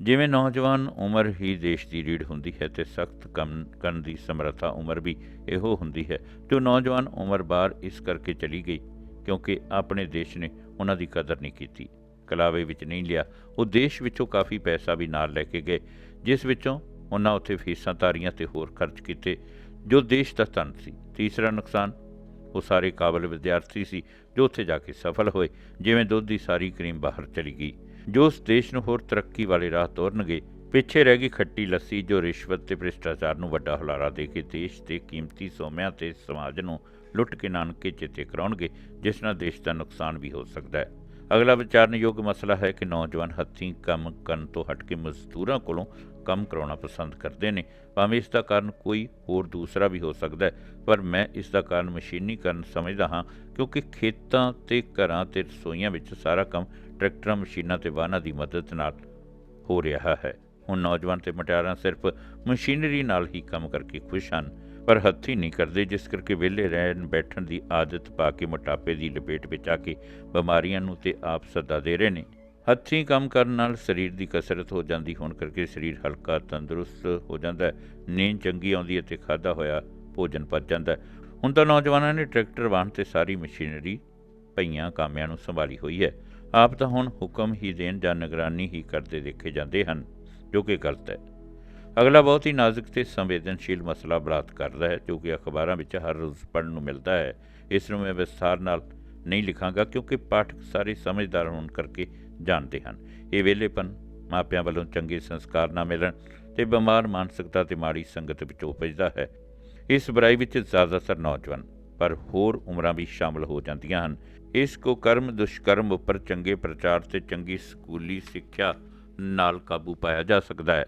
ਜਿਵੇਂ ਨੌਜਵਾਨ ਉਮਰ ਹੀ ਦੇਸ਼ ਦੀ ਰੀੜ ਹੁੰਦੀ ਹੈ ਤੇ ਸਖਤ ਕੰਮ ਕਰਨ ਦੀ ਸਮਰੱਥਾ ਉਮਰ ਵੀ ਇਹੋ ਹੁੰਦੀ ਹੈ। ਜੋ ਨੌਜਵਾਨ ਉਮਰ ਬਾਹਰ ਇਸ ਕਰਕੇ ਚਲੀ ਗਈ ਕਿਉਂਕਿ ਆਪਣੇ ਦੇਸ਼ ਨੇ ਉਹਨਾਂ ਦੀ ਕਦਰ ਨਹੀਂ ਕੀਤੀ। ਕਲਾਵੇ ਵਿੱਚ ਨਹੀਂ ਲਿਆ, ਉਹ ਦੇਸ਼ ਵਿੱਚੋਂ ਕਾਫੀ ਪੈਸਾ ਵੀ ਨਾਲ ਲੈ ਕੇ ਗਏ, ਜਿਸ ਵਿੱਚੋਂ ਉਹਨਾਂ ਉੱਥੇ ਫੀਸਾਂ ਤਾਰੀਆਂ ਤੇ ਹੋਰ ਖਰਚ ਕੀਤੇ, ਜੋ ਦੇਸ਼ ਦਾ ਧਨ ਸੀ। ਤੀਸਰਾ ਨੁਕਸਾਨ, ਉਹ ਸਾਰੇ ਕਾਬਲ ਵਿਦਿਆਰਥੀ ਸੀ, ਜੋ ਉੱਥੇ ਜਾ ਕੇ ਸਫਲ ਹੋਏ, ਜਿਵੇਂ ਦੁੱਧ ਦੀ ਸਾਰੀ ਕਰੀਮ ਬਾਹਰ ਚਲੀ ਗਈ। ਜੋ ਉਸ ਦੇਸ਼ ਨੂੰ ਹੋਰ ਤਰੱਕੀ ਵਾਲੇ ਰਾਹ ਤੋਰਨਗੇ, ਪਿੱਛੇ ਰਹਿ ਗਈ ਖੱਟੀ ਲੱਸੀ, ਜੋ ਰਿਸ਼ਵਤ ਤੇ ਭ੍ਰਿਸ਼ਟਾਚਾਰ ਨੂੰ ਵੱਡਾ ਹੁਲਾਰਾ ਦੇ ਕੇ ਦੇਸ਼ ਦੇ ਕੀਮਤੀ ਸੋਮਿਆਂ ਤੇ ਸਮਾਜ ਨੂੰ ਲੁੱਟ ਕੇ ਨਾਨਕੇ ਚੇਤੇ ਕਰਾਉਣਗੇ, ਜਿਸ ਨਾਲ ਦੇਸ਼ ਦਾ ਨੁਕਸਾਨ ਵੀ ਹੋ ਸਕਦਾ ਹੈ। ਅਗਲਾ ਵਿਚਾਰਨ ਯੋਗ ਮਸਲਾ ਹੈ ਕਿ ਨੌਜਵਾਨ ਹੱਥੀਂ ਕੰਮ ਕਰਨ ਤੋਂ ਹਟ ਕੇ ਮਜ਼ਦੂਰਾਂ ਕੋਲੋਂ ਕੰਮ ਕਰਾਉਣਾ ਪਸੰਦ ਕਰਦੇ ਨੇ। ਭਾਵੇਂ ਇਸ ਦਾ ਕਾਰਨ ਕੋਈ ਹੋਰ ਦੂਸਰਾ ਵੀ ਹੋ ਸਕਦਾ ਹੈ, ਪਰ ਮੈਂ ਇਸ ਦਾ ਕਾਰਨ ਮਸ਼ੀਨੀਕਰਨ ਸਮਝਦਾ ਹਾਂ ਕਿਉਂਕਿ ਖੇਤਾਂ ਤੇ ਘਰਾਂ ਤੇ ਰਸੋਈਆਂ ਵਿੱਚ ਸਾਰਾ ਕੰਮ ਟਰੈਕਟਰਾਂ, ਮਸ਼ੀਨਾਂ ਤੇ ਵਾਹਨਾਂ ਦੀ ਮਦਦ ਨਾਲ ਹੋ ਰਿਹਾ ਹੈ। ਹੁਣ ਨੌਜਵਾਨ ਤੇ ਮਟਿਆਰਾਂ ਸਿਰਫ ਮਸ਼ੀਨਰੀ ਨਾਲ ਹੀ ਕੰਮ ਕਰਕੇ ਖੁਸ਼ ਹਨ। ਪਰ ਹੱਥੀਂ ਨਹੀਂ ਕਰਦੇ, ਜਿਸ ਕਰਕੇ ਵਿਹਲੇ ਰਹਿਣ ਬੈਠਣ ਦੀ ਆਦਤ ਪਾ ਕੇ ਮੋਟਾਪੇ ਦੀ ਲਪੇਟ ਵਿੱਚ ਆ ਕੇ ਬਿਮਾਰੀਆਂ ਨੂੰ ਤੇ ਆਪ ਸੱਦਾ ਦੇ ਰਹੇ ਨੇ। ਹੱਥੀਂ ਕੰਮ ਕਰਨ ਨਾਲ ਸਰੀਰ ਦੀ ਕਸਰਤ ਹੋ ਜਾਂਦੀ, ਹੋਣ ਕਰਕੇ ਸਰੀਰ ਹਲਕਾ, ਤੰਦਰੁਸਤ ਹੋ ਜਾਂਦਾ ਹੈ, ਨੀਂਦ ਚੰਗੀ ਆਉਂਦੀ ਹੈ ਤੇ ਖਾਦਾ ਹੋਇਆ ਭੋਜਨ ਪਚ ਜਾਂਦਾ ਹੈ। ਹੁਣ ਤਾਂ ਨੌਜਵਾਨਾਂ ਨੇ ਟਰੈਕਟਰ, ਵਾਹਨ ਤੇ ਸਾਰੀ ਮਸ਼ੀਨਰੀ ਪਈਆਂ ਕਾਮਿਆਂ ਨੂੰ ਸੰਭਾਲੀ ਹੋਈ ਹੈ। ਆਪ ਤਾਂ ਹੁਣ ਹੁਕਮ ਹੀ ਦੇਣ ਜਾਂ ਨਿਗਰਾਨੀ ਹੀ ਕਰਦੇ ਦੇਖੇ ਜਾਂਦੇ ਹਨ, ਜੋ ਕਿ ਗਲਤ ਹੈ। ਅਗਲਾ ਬਹੁਤ ਹੀ ਨਾਜ਼ੁਕ ਤੇ ਸੰਵੇਦਨਸ਼ੀਲ ਮਸਲਾ ਬਲਾਤਕਾਰ ਦਾ ਹੈ, ਜੋ ਕਿ ਅਖਬਾਰਾਂ ਵਿੱਚ ਹਰ ਰੋਜ਼ ਪੜ੍ਹਨ ਨੂੰ ਮਿਲਦਾ ਹੈ। ਇਸ ਨੂੰ ਮੈਂ ਵਿਸਥਾਰ ਨਾਲ ਨਹੀਂ ਲਿਖਾਂਗਾ, ਕਿਉਂਕਿ ਪਾਠਕ ਸਾਰੇ ਸਮਝਦਾਰ ਹੋਣ ਕਰਕੇ ਜਾਣਦੇ ਹਨ। ਇਹ ਵੇਲੇਪਨ ਮਾਪਿਆਂ ਵੱਲੋਂ ਚੰਗੇ ਸੰਸਕਾਰ ਨਾ ਮਿਲਣ ਤੇ ਬਿਮਾਰ ਮਾਨਸਿਕਤਾ ਤੇ ਮਾੜੀ ਸੰਗਤ ਵਿੱਚ ਉਪਜਦਾ ਹੈ। ਇਸ ਬੁਰਾਈ ਵਿੱਚ ਜ਼ਿਆਦਾਤਰ ਨੌਜਵਾਨ ਪਰ ਹੋਰ ਉਮਰਾਂ ਵੀ ਸ਼ਾਮਲ ਹੋ ਜਾਂਦੀਆਂ ਹਨ। ਇਸ ਕੋ ਕਰਮ ਦੁਸ਼ਕਰਮ ਉੱਪਰ ਚੰਗੇ ਪ੍ਰਚਾਰ ਤੇ ਚੰਗੀ ਸਕੂਲੀ ਸਿੱਖਿਆ ਨਾਲ ਕਾਬੂ ਪਾਇਆ ਜਾ ਸਕਦਾ ਹੈ।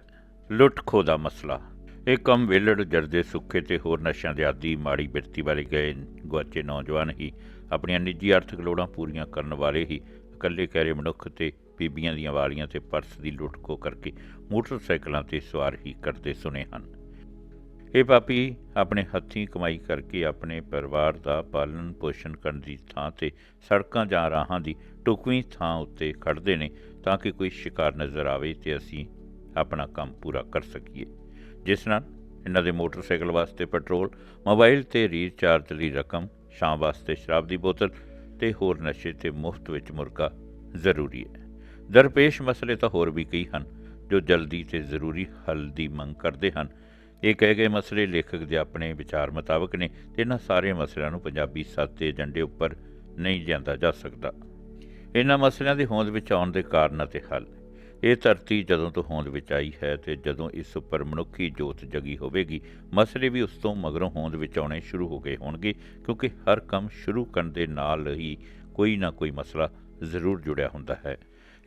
ਲੁੱਟ ਖੋਹ ਦਾ ਮਸਲਾ। ਇਹ ਕੰਮ ਵੇਲੜ ਜਰਦੇ ਸੁੱਕੇ ਤੇ ਹੋਰ ਨਸ਼ਿਆਂ ਦੇ ਆਦੀ ਮਾੜੀ ਬਿਰਤੀ ਵਾਲੇ ਗਏ ਗੁਆਚੇ ਨੌਜਵਾਨ ਹੀ ਆਪਣੀਆਂ ਨਿੱਜੀ ਆਰਥਿਕ ਲੋੜਾਂ ਪੂਰੀਆਂ ਕਰਨ ਵਾਲੇ ਹੀ ਇਕੱਲੇ ਕਹਿਰੇ ਮਨੁੱਖ ਤੇ ਬੀਬੀਆਂ ਦੀਆਂ ਵਾਲੀਆਂ ਤੇ ਪਰਸ ਦੀ ਲੁੱਟ ਖੋਹ ਕਰਕੇ ਮੋਟਰਸਾਈਕਲਾਂ ਤੇ ਸਵਾਰ ਹੀ ਕਰਦੇ ਸੁਨੇ ਹਨ। ਇਹ ਪਾਪੀ ਆਪਣੇ ਹੱਥੀਂ ਕਮਾਈ ਕਰਕੇ ਆਪਣੇ ਪਰਿਵਾਰ ਦਾ ਪਾਲਣ ਪੋਸ਼ਣ ਕਰਨ ਦੀ ਥਾਂ ਤੇ ਸੜਕਾਂ ਜਾਂ ਰਾਹਾਂ ਦੀ ਟੁਕਵੀਂ ਥਾਂ ਉੱਤੇ ਖੜਦੇ ਨੇ ਤਾਂ ਕਿ ਕੋਈ ਸ਼ਿਕਾਰ ਨਜ਼ਰ ਆਵੇ ਤੇ ਅਸੀਂ ਆਪਣਾ ਕੰਮ ਪੂਰਾ ਕਰ ਸਕੀਏ। ਜਿਸ ਨਾਲ ਇਹਨਾਂ ਦੇ ਮੋਟਰਸਾਈਕਲ ਵਾਸਤੇ ਪੈਟਰੋਲ, ਮੋਬਾਈਲ ਤੇ ਰੀਚਾਰਜ ਦੀ ਰਕਮ, ਸ਼ਾਮ ਵਾਸਤੇ ਸ਼ਰਾਬ ਦੀ ਬੋਤਲ ਤੇ ਹੋਰ ਨਸ਼ੇ ਤੇ ਮੁਫਤ ਵਿੱਚ ਮੁਰਗਾ ਜ਼ਰੂਰੀ ਹੈ। ਦਰਪੇਸ਼ ਮਸਲੇ ਤਾਂ ਹੋਰ ਵੀ ਕਈ ਹਨ ਜੋ ਜਲਦੀ ਤੇ ਜ਼ਰੂਰੀ ਹੱਲ ਦੀ ਮੰਗ ਕਰਦੇ ਹਨ। ਇਹ ਕਹੇ ਗਏ ਮਸਲੇ ਲੇਖਕ ਦੇ ਆਪਣੇ ਵਿਚਾਰ ਮੁਤਾਬਕ ਨੇ ਤੇ ਇਹਨਾਂ ਸਾਰੇ ਮਸਲਿਆਂ ਨੂੰ ਪੰਜਾਬੀ ਸੱਤ ਦੇ ਏਜੰਡੇ ਉੱਪਰ ਨਹੀਂ ਲਿਆਂਦਾ ਜਾ ਸਕਦਾ। ਇਹਨਾਂ ਮਸਲਿਆਂ ਦੀ ਹੋਂਦ ਵਿੱਚ ਆਉਣ ਦੇ ਕਾਰਨ ਅਤੇ ਹੱਲ ਇਹ ਧਰਤੀ ਜਦੋਂ ਤੋਂ ਹੋਂਦ ਵਿੱਚ ਆਈ ਹੈ ਤੇ ਜਦੋਂ ਇਸ ਉੱਪਰ ਮਨੁੱਖੀ ਜੋਤ ਜਗੀ ਹੋਵੇਗੀ, ਮਸਲੇ ਵੀ ਉਸ ਤੋਂ ਮਗਰੋਂ ਹੋਂਦ ਵਿੱਚ ਆਉਣੇ ਸ਼ੁਰੂ ਹੋ ਗਏ ਹੋਣਗੇ, ਕਿਉਂਕਿ ਹਰ ਕੰਮ ਸ਼ੁਰੂ ਕਰਨ ਦੇ ਨਾਲ ਹੀ ਕੋਈ ਨਾ ਕੋਈ ਮਸਲਾ ਜ਼ਰੂਰ ਜੁੜਿਆ ਹੁੰਦਾ ਹੈ।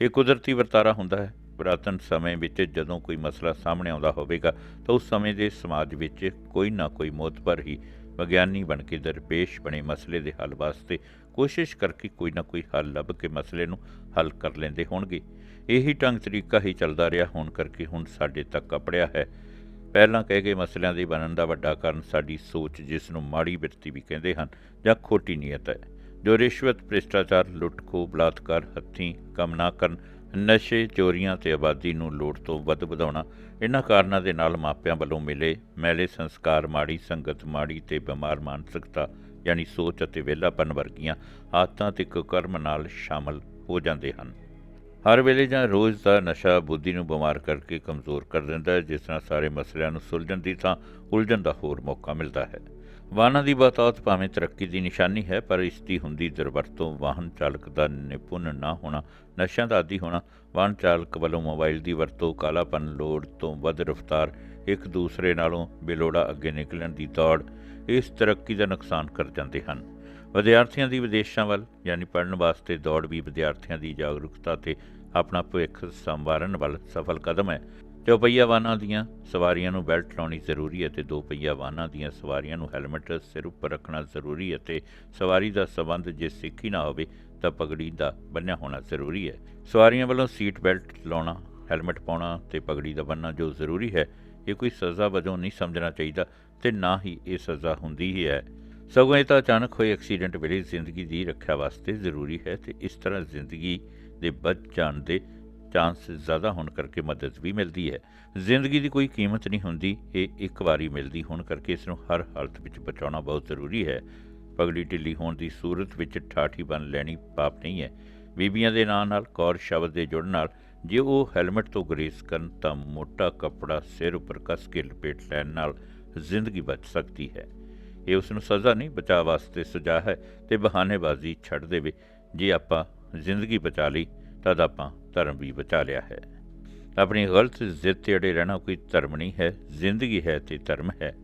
ਇਹ ਕੁਦਰਤੀ ਵਰਤਾਰਾ ਹੁੰਦਾ ਹੈ। ਪੁਰਾਤਨ ਸਮੇਂ ਵਿੱਚ ਜਦੋਂ ਕੋਈ ਮਸਲਾ ਸਾਹਮਣੇ ਆਉਂਦਾ ਹੋਵੇਗਾ, ਤਾਂ ਉਸ ਸਮੇਂ ਦੇ ਸਮਾਜ ਵਿੱਚ ਕੋਈ ਨਾ ਕੋਈ ਮੋਤਬਰ ਹੀ ਵਿਗਿਆਨੀ ਬਣ ਕੇ ਦਰਪੇਸ਼ ਬਣੇ ਮਸਲੇ ਦੇ ਹੱਲ ਵਾਸਤੇ ਕੋਸ਼ਿਸ਼ ਕਰਕੇ ਕੋਈ ਨਾ ਕੋਈ ਹੱਲ ਲੱਭ ਕੇ ਮਸਲੇ ਨੂੰ ਹੱਲ ਕਰ ਲੈਂਦੇ ਹੋਣਗੇ। ਇਹੀ ਢੰਗ ਤਰੀਕਾ ਹੀ ਚੱਲਦਾ ਰਿਹਾ ਹੋਣ ਕਰਕੇ ਹੁਣ ਸਾਡੇ ਤੱਕ ਕਪੜਿਆ ਹੈ। ਪਹਿਲਾਂ ਕਹੇ ਗਏ ਮਸਲਿਆਂ ਦੇ ਬਣਨ ਦਾ ਵੱਡਾ ਕਾਰਨ ਸਾਡੀ ਸੋਚ, ਜਿਸ ਨੂੰ ਮਾੜੀ ਬਿਰਤੀ ਵੀ ਕਹਿੰਦੇ ਹਨ, ਜਾਂ ਖੋਟੀ ਨੀਅਤ ਹੈ। ਜੋ ਰਿਸ਼ਵਤ, ਭ੍ਰਿਸ਼ਟਾਚਾਰ ਲੁੱਟ ਖੋ ਬਲਾਤਕਾਰ, ਹੱਥੀਂ ਕੰਮ ਨਾ ਕਰਨ, ਨਸ਼ੇ, ਚੋਰੀਆਂ ਤੇ ਆਬਾਦੀ ਨੂੰ ਲੋੜ ਤੋਂ ਵੱਧ ਵਧਾਉਣਾ ਇਹਨਾਂ ਕਾਰਨਾਂ ਦੇ ਨਾਲ ਮਾਪਿਆਂ ਵੱਲੋਂ ਮਿਲੇ ਮੈਲੇ ਸੰਸਕਾਰ, ਮਾੜੀ ਸੰਗਤ, ਮਾੜੀ ਤੇ ਬਿਮਾਰ ਮਾਨਸਿਕਤਾ, ਯਾਨੀ ਸੋਚ ਅਤੇ ਵਿਹਲਾਪਨ ਵਰਗੀਆਂ ਆਦਤਾਂ ਤੇ ਕੁਕਰਮ ਨਾਲ ਸ਼ਾਮਲ ਹੋ ਜਾਂਦੇ ਹਨ। ਹਰ ਵੇਲੇ ਜਾਂ ਰੋਜ਼ ਦਾ ਨਸ਼ਾ ਬੁੱਧੀ ਨੂੰ ਬਿਮਾਰ ਕਰਕੇ ਕਮਜ਼ੋਰ ਕਰ ਦਿੰਦਾ ਹੈ, ਜਿਸ ਨਾਲ ਸਾਰੇ ਮਸਲਿਆਂ ਨੂੰ ਸੁਲਝਣ ਦੀ ਥਾਂ ਉਲਝਣ ਦਾ ਹੋਰ ਮੌਕਾ ਮਿਲਦਾ ਹੈ। ਵਾਹਨਾਂ ਦੀ ਬਹੁਤਾਤ ਭਾਵੇਂ ਤਰੱਕੀ ਦੀ ਨਿਸ਼ਾਨੀ ਹੈ, ਪਰ ਇਸ ਦੀ ਹੁੰਦੀ ਦੁਰਵਰਤੋਂ ਵਾਹਨ ਚਾਲਕ ਦਾ ਨਿਪੁੰਨ ਨਾ ਹੋਣਾ, ਨਸ਼ਿਆਂ ਦਾ ਆਦੀ ਹੋਣਾ, ਵਾਹਨ ਚਾਲਕ ਵੱਲੋਂ ਮੋਬਾਈਲ ਦੀ ਵਰਤੋਂ, ਕਾਲਾਪਨ ਲੋੜ ਤੋਂ ਵੱਧ ਰਫ਼ਤਾਰ, ਇੱਕ ਦੂਸਰੇ ਨਾਲੋਂ ਬੇਲੋੜਾ ਅੱਗੇ ਨਿਕਲਣ ਦੀ ਦੌੜ, ਇਸ ਤਰੱਕੀ ਦਾ ਨੁਕਸਾਨ ਕਰ ਜਾਂਦੇ ਹਨ। ਵਿਦਿਆਰਥੀਆਂ ਦੀ ਵਿਦੇਸ਼ਾਂ ਵੱਲ, ਯਾਨੀ ਪੜ੍ਹਨ ਵਾਸਤੇ ਦੌੜ ਵੀ ਵਿਦਿਆਰਥੀਆਂ ਦੀ ਜਾਗਰੂਕਤਾ ਤੇ ਆਪਣਾ ਭਵਿੱਖ ਸੰਵਾਰਨ ਵੱਲ ਸਫਲ ਕਦਮ ਹੈ। ਚੌਪਹੀਆ ਵਾਹਨਾਂ ਦੀਆਂ ਸਵਾਰੀਆਂ ਨੂੰ ਬੈਲਟ ਲਾਉਣੀ ਜ਼ਰੂਰੀ ਹੈ ਤੇ ਦੋ ਪਹੀਆ ਵਾਹਨਾਂ ਦੀਆਂ ਸਵਾਰੀਆਂ ਨੂੰ ਹੈਲਮਟ ਸਿਰ ਉੱਪਰ ਰੱਖਣਾ ਜ਼ਰੂਰੀ ਹੈ ਤੇ ਸਵਾਰੀ ਦਾ ਸਬੰਧ ਜੇ ਸਿੱਖੀ ਨਾ ਹੋਵੇ ਤਾਂ ਪਗੜੀ ਦਾ ਬੰਨਿਆ ਹੋਣਾ ਜ਼ਰੂਰੀ ਹੈ। ਸਵਾਰੀਆਂ ਵੱਲੋਂ ਸੀਟ ਬੈਲਟ ਲਾਉਣਾ, ਹੈਲਮਟ ਪਾਉਣਾ ਤੇ ਪਗੜੀ ਦਾ ਬੰਨਣਾ ਜੋ ਜ਼ਰੂਰੀ ਹੈ, ਇਹ ਕੋਈ ਸਜ਼ਾ ਵਜੋਂ ਨਹੀਂ ਸਮਝਣਾ ਚਾਹੀਦਾ ਤੇ ਨਾ ਹੀ ਇਹ ਸਜ਼ਾ ਹੁੰਦੀ ਹੀ ਹੈ। ਸਗੋਂ ਇਹ ਤਾਂ ਅਚਾਨਕ ਹੋਏ ਐਕਸੀਡੈਂਟ ਵੇਲੇ ਜ਼ਿੰਦਗੀ ਦੀ ਰੱਖਿਆ ਵਾਸਤੇ ਜ਼ਰੂਰੀ ਹੈ ਤੇ ਇਸ ਤਰ੍ਹਾਂ ਜ਼ਿੰਦਗੀ ਦੇ ਬਚ ਜਾਣ ਦੇ ਚਾਂਸ ਜ਼ਿਆਦਾ ਹੋਣ ਕਰਕੇ ਮਦਦ ਵੀ ਮਿਲਦੀ ਹੈ। ਜ਼ਿੰਦਗੀ ਦੀ ਕੋਈ ਕੀਮਤ ਨਹੀਂ ਹੁੰਦੀ, ਇਹ ਇੱਕ ਵਾਰੀ ਮਿਲਦੀ ਹੋਣ ਕਰਕੇ ਇਸ ਨੂੰ ਹਰ ਹਾਲਤ ਵਿੱਚ ਬਚਾਉਣਾ ਬਹੁਤ ਜ਼ਰੂਰੀ ਹੈ। ਪਗੜੀ ਢਿੱਲੀ ਹੋਣ ਦੀ ਸੂਰਤ ਵਿੱਚ ਠਾਠੀ ਬਣ ਲੈਣੀ ਪਾਪ ਨਹੀਂ ਹੈ। ਬੀਬੀਆਂ ਦੇ ਨਾਂ ਨਾਲ, ਕੌਰ ਸ਼ਬਦ ਦੇ ਜੁੜਨ ਨਾਲ, ਜੇ ਉਹ ਹੈਲਮਟ ਤੋਂ ਗਰੇਸ ਕਰਨ ਤਾਂ ਮੋਟਾ ਕੱਪੜਾ ਸਿਰ ਉੱਪਰ ਕੱਸ ਕੇ ਲਪੇਟ ਲੈਣ ਨਾਲ ਜ਼ਿੰਦਗੀ ਬਚ ਸਕਦੀ ਹੈ। ਇਹ ਉਸ ਨੂੰ ਸਜ਼ਾ ਨਹੀਂ, ਬਚਾਅ ਵਾਸਤੇ ਸੁਝਾਅ ਹੈ ਤੇ ਬਹਾਨੇਬਾਜ਼ੀ ਛੱਡ ਦੇਵੇ। ਜੇ ਆਪਾਂ ਜ਼ਿੰਦਗੀ ਬਚਾ ਲਈ, ਤਦ ਆਪਾਂ ਧਰਮ ਵੀ ਬਚਾ ਲਿਆ ਹੈ। ਆਪਣੀ ਗਲਤ ਜ਼ਿੱਦ ਤੇ ਅੜੇ ਰਹਿਣਾ ਕੋਈ ਧਰਮ ਨਹੀਂ ਹੈ, ਜ਼ਿੰਦਗੀ ਹੈ ਤੇ ਧਰਮ ਹੈ।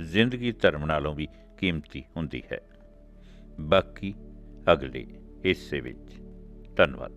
ਜ਼ਿੰਦਗੀ ਧਰਮ ਨਾਲੋਂ ਵੀ ਕੀਮਤੀ ਹੁੰਦੀ ਹੈ। ਬਾਕੀ ਅਗਲੇ ਹਿੱਸੇ ਵਿੱਚ। ਧੰਨਵਾਦ।